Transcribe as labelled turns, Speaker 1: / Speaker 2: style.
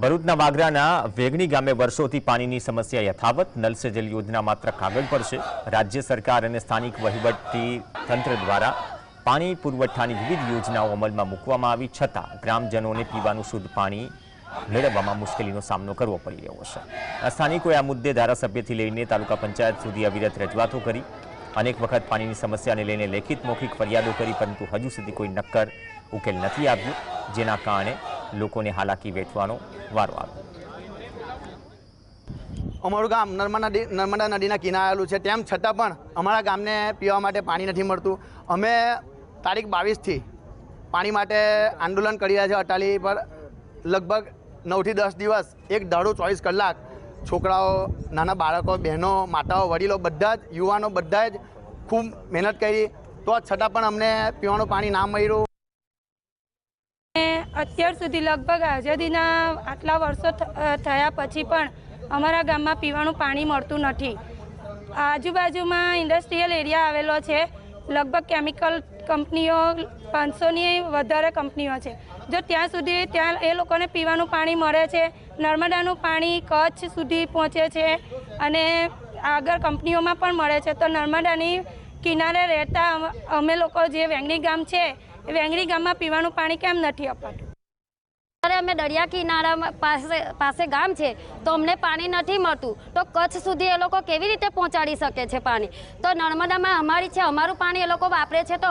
Speaker 1: ભરૂચના વાગરાના વેગણી ગામે વર્ષોથી પાણીની સમસ્યા યથાવત નલ સે જલ યોજના માત્ર કાગળ પર છે. રાજ્ય સરકાર અને સ્થાનિક વહીવટી તંત્ર દ્વારા પાણી પુરવઠાની વિવિધ યોજનાઓ અમલમાં મૂકવામાં આવી છતાં ગ્રામજનોને પીવાનું શુદ્ધ પાણી મેળવવામાં મુશ્કેલીનો સામનો કરવો પડી રહ્યો છે. સ્થાનિકોએ આ મુદ્દે ધારાસભ્યથી લઈને તાલુકા પંચાયત સુધી અવિરત રજૂઆતો કરી. અનેક વખત પાણીની સમસ્યાને લઈને લેખિત મૌખિક ફરિયાદો કરી, પરંતુ હજુ સુધી કોઈ નક્કર ઉકેલ નથી આવ્યો, જેના કારણે લોકોને હાલાકી વેઠવાનો વારો આવે.
Speaker 2: અમારું ગામ નર્મદા નર્મદા નદીના કિનારે આવેલું છે. તેમ છતાં પણ અમારા ગામને પીવા માટે પાણી નથી મળતું. અમે તારીખ બાવીસથી પાણી માટે આંદોલન કરી રહ્યા છે અટાલી પર. લગભગ નવથી દસ દિવસ, એક દાડો ચોવીસ કલાક છોકરાઓ, નાના બાળકો, બહેનો, માતાઓ, વડીલો બધા જ, યુવાનો બધા જ ખૂબ મહેનત કરી. તો છતાં પણ અમને પીવાનું પાણી ના મળ્યું.
Speaker 3: અત્યાર સુધી લગભગ આઝાદીના આટલા વર્ષો થયા પછી પણ અમારા ગામમાં પીવાનું પાણી મળતું નથી. આજુબાજુમાં ઇન્ડસ્ટ્રીયલ એરિયા આવેલો છે. લગભગ કેમિકલ કંપનીઓ, પાંચસોની વધારે કંપનીઓ છે. જો ત્યાં સુધી ત્યાં એ લોકોને પીવાનું પાણી મળે છે, નર્મદાનું પાણી કચ્છ સુધી પહોંચે છે અને આગળ કંપનીઓમાં પણ મળે છે. તો નર્મદાની કિનારે રહેતા અમ- લોકો જે વેંગણી ગામ છે એ વેંગણી ગામમાં પીવાનું પાણી કેમ નથી અપાતું?
Speaker 4: અત્યારે અમે દરિયા કિનારા પાસે પાસે ગામ છે, તો અમને પાણી નથી મળતું. તો કચ્છ સુધી એ લોકો કેવી રીતે પહોંચાડી શકે છે પાણી? તો નર્મદામાં અમારી છે, અમારું પાણી એ લોકો વાપરે છે તો